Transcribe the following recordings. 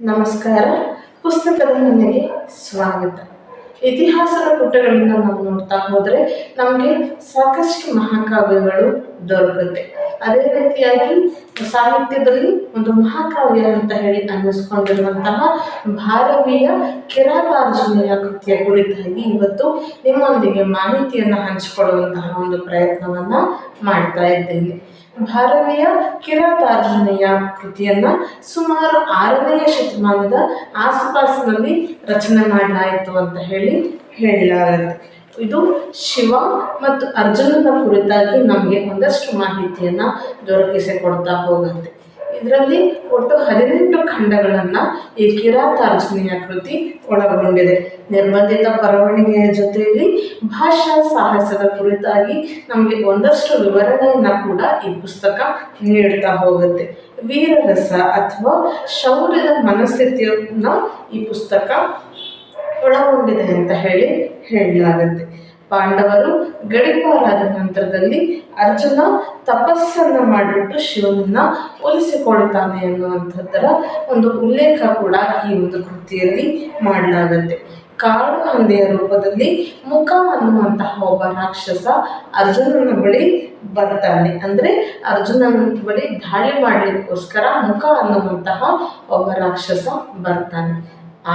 ನಮಸ್ಕಾರ. ಪುಸ್ತಕದ ನನಗೆ ಸ್ವಾಗತ. ಇತಿಹಾಸದ ಪುಟಗಳಿಂದ ನಾವು ನೋಡ್ತಾ ಹೋದರೆ ನಮಗೆ ಸಾಕಷ್ಟು ಮಹಾಕಾವ್ಯಗಳು ದೊರಕುತ್ತೆ. ಅದೇ ರೀತಿಯಾಗಿ ಸಾಹಿತ್ಯದಲ್ಲಿ ಒಂದು ಮಹಾಕಾವ್ಯ ಅಂತ ಹೇಳಿ ಅನ್ನಿಸ್ಕೊಂಡಿರುವಂತಹ ಭಾರವೀಯ ಕಿರಾತಾರ್ಜುನೆಯ ಕೃತಿಯ ಕುರಿತಾಗಿ ಇವತ್ತು ನಿಮ್ಮೊಂದಿಗೆ ಮಾಹಿತಿಯನ್ನು ಹಂಚಿಕೊಳ್ಳುವಂತಹ ಒಂದು ಪ್ರಯತ್ನವನ್ನು ಮಾಡ್ತಾ ಇದ್ದೇನೆ. ಭಾರವೀಯ ಕಿರಾತಾರ್ಜುನೆಯ ಕೃತಿಯನ್ನು ಸುಮಾರು ಆರನೆಯ ಶತಮಾನದ ಆಸುಪಾಸಿನಲ್ಲಿ ರಚನೆ ಮಾಡಲಾಯಿತು ಅಂತ ಹೇಳಿ ಹೇಳಲಾಗುತ್ತೆ ಇದು ಶಿವ ಮತ್ತು ಅರ್ಜುನನ ಕುರಿತಾಗಿ ನಮಗೆ ಒಂದಷ್ಟು ಮಾಹಿತಿಯನ್ನು ದೊರಕಿಸಿಕೊಡ್ತಾ ಹೋಗುತ್ತೆ. ಇದರಲ್ಲಿ ಒಟ್ಟು ಹದಿನೆಂಟು ಖಂಡಗಳನ್ನು ಈ ಕಿರಾತಾರ್ಜುನಿಯ ಕೃತಿ ಒಳಗೊಂಡಿದೆ. ನಿರ್ಬಂಧಿತ ಬರವಣಿಗೆಯ ಜೊತೆಯಲ್ಲಿ ಭಾಷಾ ಸಾಹಸದ ಕುರಿತಾಗಿ ನಮಗೆ ಒಂದಷ್ಟು ವಿವರಣೆಯನ್ನು ಕೂಡ ಈ ಪುಸ್ತಕ ನೀಡ್ತಾ ಹೋಗುತ್ತೆ. ವೀರರಸ ಅಥವಾ ಶೌರ್ಯದ ಮನಸ್ಥಿತಿಯನ್ನು ಈ ಪುಸ್ತಕ ಒಳಗೊಂಡಿದೆ ಅಂತ ಹೇಳಿ ಹೇಳಲಾಗುತ್ತೆ. ಪಾಂಡವರು ಗಡಿಪಾರಾದ ನಂತರದಲ್ಲಿ ಅರ್ಜುನ ತಪಸ್ಸನ್ನು ಮಾಡಿಬಿಟ್ಟು ಶಿವನನ್ನ ಒಲಿಸಿಕೊಳ್ತಾನೆ ಅನ್ನುವಂಥದ್ದರ ಒಂದು ಉಲ್ಲೇಖ ಕೂಡ ಈ ಒಂದು ಕೃತಿಯಲ್ಲಿ ಮಾಡಲಾಗುತ್ತೆ. ಕಾಡು ಹಂದಿಯ ರೂಪದಲ್ಲಿ ಮುಖ ಅನ್ನುವಂತಹ ಒಬ್ಬ ರಾಕ್ಷಸ ಅರ್ಜುನನ ಬಳಿ ಬರ್ತಾನೆ. ಅಂದರೆ ಅರ್ಜುನನ ಬಳಿ ದಾಳಿ ಮಾಡಲಿಕ್ಕೋಸ್ಕರ ಮುಖ ಅನ್ನುವಂತಹ ಒಬ್ಬ ರಾಕ್ಷಸ ಬರ್ತಾನೆ.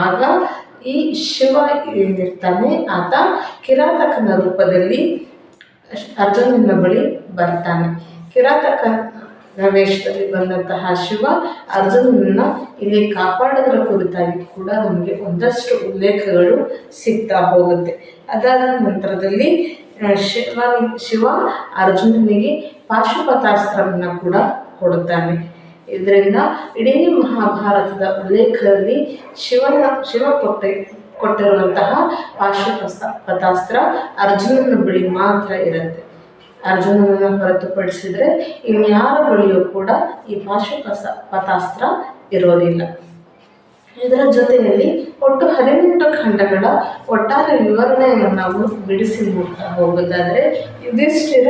ಆಗ ಈ ಶಿವ ಏನಿರ್ತಾನೆ ಆತ ಕಿರಾತಕನ ರೂಪದಲ್ಲಿ ಅರ್ಜುನನ ಬಳಿ ಬರ್ತಾನೆ ಕಿರಾತಕ ವೇಷದಲ್ಲಿ ಬಂದಂತಹ ಶಿವ ಅರ್ಜುನನನ್ನು ಇಲ್ಲಿ ಕಾಪಾಡೋದ್ರ ಕುರಿತಾಗಿ ಕೂಡ ನಮಗೆ ಒಂದಷ್ಟು ಉಲ್ಲೇಖಗಳು ಸಿಗ್ತಾ ಹೋಗುತ್ತೆ. ಅದಾದ ನಂತರದಲ್ಲಿ ಶಿವ ಶಿವ ಅರ್ಜುನನಿಗೆ ಪಾಶುಪತಾಸ್ತ್ರವನ್ನು ಕೂಡ ಕೊಡುತ್ತಾನೆ. ಇದರಿಂದ ಇಡೀ ಮಹಾಭಾರತದ ಉಲ್ಲೇಖದಲ್ಲಿ ಶಿವನ, ಶಿವ ಕೊಟ್ಟೆ, ಕೊಟ್ಟಿರುವಂತಹ ಪಾಶುಪಸ್ತ ಪತಾಸ್ತ್ರ ಅರ್ಜುನನ ಬಳಿ ಮಾತ್ರ ಇರುತ್ತೆ. ಅರ್ಜುನನ ಹೊರತುಪಡಿಸಿದರೆ ಇನ್ಯಾರ ಬಳಿಯೂ ಕೂಡ ಈ ಪಾಶುಪಸ ಪತಾಸ್ತ್ರ ಇರೋದಿಲ್ಲ. ಇದರ ಜೊತೆಯಲ್ಲಿ ಒಟ್ಟು ಹದಿನೆಂಟು ಖಂಡಗಳ ಒಟ್ಟಾರೆ ವಿವರಣೆಯನ್ನು ನಾವು ಬಿಡಿಸಿ ನೋಡ್ತಾ ಹೋಗೋದಾದರೆ ಯುಧಿಷ್ಠಿರ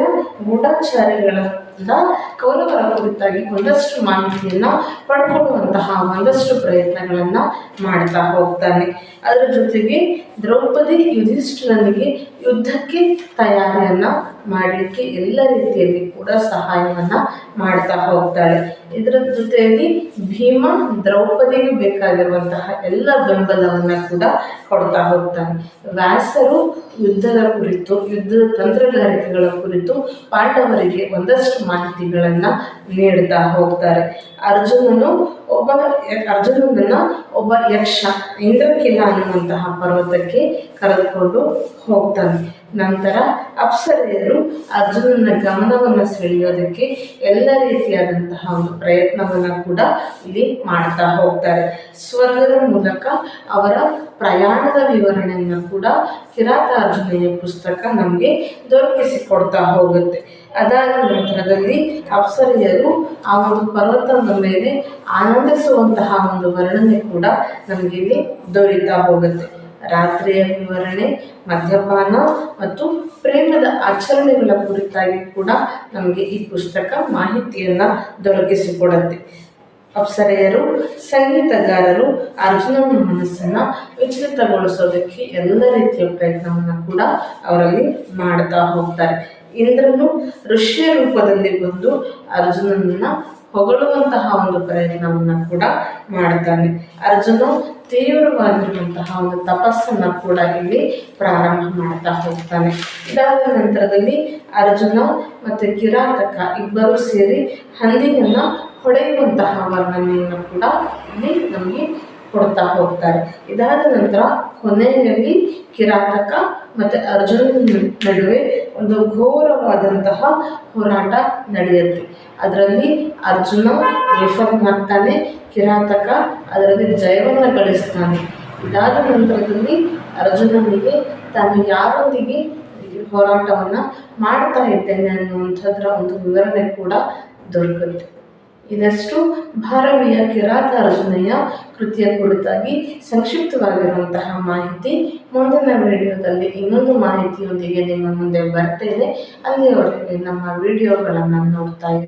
ಗೂಢಾಚಾರಿಗಳಿಂದ ಕೌರವರ ಕುರಿತಾಗಿ ಒಂದಷ್ಟು ಮಾಹಿತಿಯನ್ನು ಪಡ್ಕೊಳ್ಳುವಂತಹ ಒಂದಷ್ಟು ಪ್ರಯತ್ನಗಳನ್ನು ಮಾಡ್ತಾ ಹೋಗ್ತಾನೆ. ಅದರ ಜೊತೆಗೆ ದ್ರೌಪದಿ ಯುಧಿಷ್ಠಿರನಿಗೆ ಯುದ್ಧಕ್ಕೆ ತಯಾರಿಯನ್ನು ಮಾಡಲಿಕ್ಕೆ ಎಲ್ಲ ರೀತಿಯಲ್ಲಿ ಕೂಡ ಸಹಾಯವನ್ನು ಮಾಡ್ತಾ ಹೋಗ್ತಾಳೆ. ಇದರ ಜೊತೆಯಲ್ಲಿ ಭೀಮ ದ್ರೌಪದಿಗೆ ಬೇಕಾಗಿರುವಂತಹ ಎಲ್ಲ ಬೆಂಬಲವನ್ನು ಕೂಡ ಕೊಡ್ತಾ ಹೋಗ್ತಾನೆ. ವ್ಯಾಸರು ಯುದ್ಧದ ಕುರಿತು, ಯುದ್ಧದ ತಂತ್ರಗಾರಿಕೆಗಳ ಕುರಿತು ಪಾಂಡವರಿಗೆ ಒಂದಷ್ಟು ಮಾಹಿತಿಗಳನ್ನು ನೀಡ್ತಾ ಹೋಗ್ತಾರೆ. ಅರ್ಜುನನು ಒಬ್ಬ ಅರ್ಜುನನನ್ನ ಒಬ್ಬ ಯಕ್ಷ, ಇಂದ್ರಕಿಲ ಅನ್ನುವಂತಹ ಪರ್ವತಕ್ಕೆ ಕರೆದುಕೊಂಡು ಹೋಗ್ತಾನೆ. ನಂತರ ಅಪ್ಸರೆಯರು ಅರ್ಜುನನ ಗಮನವನ್ನು ಸೆಳೆಯೋದಕ್ಕೆ ಎಲ್ಲ ರೀತಿಯಾದಂತಹ ಒಂದು ಪ್ರಯತ್ನವನ್ನು ಕೂಡ ಇಲ್ಲಿ ಮಾಡ್ತಾ ಹೋಗ್ತಾರೆ. ಸ್ವರ್ಗದ ಮೂಲಕ ಅವರ ಪ್ರಯಾಣದ ವಿವರಣೆಯನ್ನು ಕೂಡ ಕಿರಾತ ಅರ್ಜುನೆಯ ಪುಸ್ತಕ ನಮಗೆ ದೊರಕಿಸಿಕೊಡ್ತಾ ಹೋಗುತ್ತೆ. ಅದಾದ ನಂತರದಲ್ಲಿ ಅಪ್ಸರಿಯರು ಆ ಒಂದು ಪರ್ವತದ ಮೇಲೆ ಆನಂದಿಸುವಂತಹ ಒಂದು ವರ್ಣನೆ ಕೂಡ ನಮಗಿಲ್ಲಿ ದೊರೀತಾ ಹೋಗುತ್ತೆ. ರಾತ್ರಿಯ ವಿವರಣೆ, ಮದ್ಯಪಾನ ಮತ್ತು ಪ್ರೇಮದ ಆಚರಣೆಗಳ ಕುರಿತಾಗಿ ಕೂಡ ನಮಗೆ ಈ ಪುಸ್ತಕ ಮಾಹಿತಿಯನ್ನು ದೊರಕಿಸಿಕೊಡುತ್ತೆ. ಅಪ್ಸರೆಯರು, ಸಂಗೀತಗಾರರು, ಅರ್ಜುನನ ಮನಸ್ಸನ್ನು ವಿಚಲಿತಗೊಳಿಸೋದಕ್ಕೆ ಎಲ್ಲ ರೀತಿಯ ಪ್ರಯತ್ನವನ್ನು ಕೂಡ ಅವರಲ್ಲಿ ಮಾಡ್ತಾ ಹೋಗ್ತಾರೆ. ಇಂದ್ರನು ಋಷಿಯ ರೂಪದಲ್ಲಿ ಬಂದು ಅರ್ಜುನನನ್ನು ಹೊಗಳುವಂತಹ ಒಂದು ಪ್ರಯತ್ನವನ್ನು ಕೂಡ ಮಾಡ್ತಾನೆ. ಅರ್ಜುನ ತೀವ್ರವಾಗಿರುವಂತಹ ಒಂದು ತಪಸ್ಸನ್ನು ಕೂಡ ಇಲ್ಲಿ ಪ್ರಾರಂಭ ಮಾಡ್ತಾ ಹೋಗ್ತಾನೆ. ಇದಾದ ನಂತರದಲ್ಲಿ ಅರ್ಜುನ ಮತ್ತು ಕಿರಾತಕ ಇಬ್ಬರು ಸೇರಿ ಹಂದಿಯನ್ನ ಹೊಡೆಯುವಂತಹ ವರ್ಣನೆಯನ್ನು ಕೂಡ ಇಲ್ಲಿ ನಮಗೆ ಕೊಡ್ತಾ ಹೋಗ್ತಾರೆ. ಇದಾದ ನಂತರ ಕೊನೆಯಲ್ಲಿ ಕಿರಾತಕ ಮತ್ತು ಅರ್ಜುನನ ನಡುವೆ ಒಂದು ಘೋರವಾದಂತಹ ಹೋರಾಟ ನಡೆಯುತ್ತೆ ಅದರಲ್ಲಿ ಅರ್ಜುನ ವಿಫಲನಾಗ್ತಾನೆ ಕಿರಾತಕ, ಅದರಲ್ಲಿ ಜಯವನ್ನು ಗಳಿಸ್ತಾನೆ. ಇದಾದ ನಂತರದಲ್ಲಿ ಅರ್ಜುನನಿಗೆ ತಾನು ಯಾರೊಂದಿಗೆ ಹೋರಾಟವನ್ನು ಮಾಡ್ತಾ ಇದ್ದೇನೆ ಅನ್ನುವಂಥದ್ರ ಒಂದು ವಿವರಣೆ ಕೂಡ ದೊರಕುತ್ತೆ. ಇದಷ್ಟು ಭಾರವೀಯ ಕಿರಾತ ರಚನೆಯ ಕೃತಿಯ ಕುರಿತಾಗಿ ಸಂಕ್ಷಿಪ್ತವಾಗಿರುವಂತಹ ಮಾಹಿತಿ ಮುಂದಿನ ವಿಡಿಯೋದಲ್ಲಿ ಇನ್ನೊಂದು ಮಾಹಿತಿಯೊಂದಿಗೆ ನಿಮ್ಮ ಮುಂದೆ ಬರ್ತೇನೆ. ಅಲ್ಲಿಯವರೆಗೆ ನಮ್ಮ ವಿಡಿಯೋಗಳನ್ನು ನೋಡ್ತಾ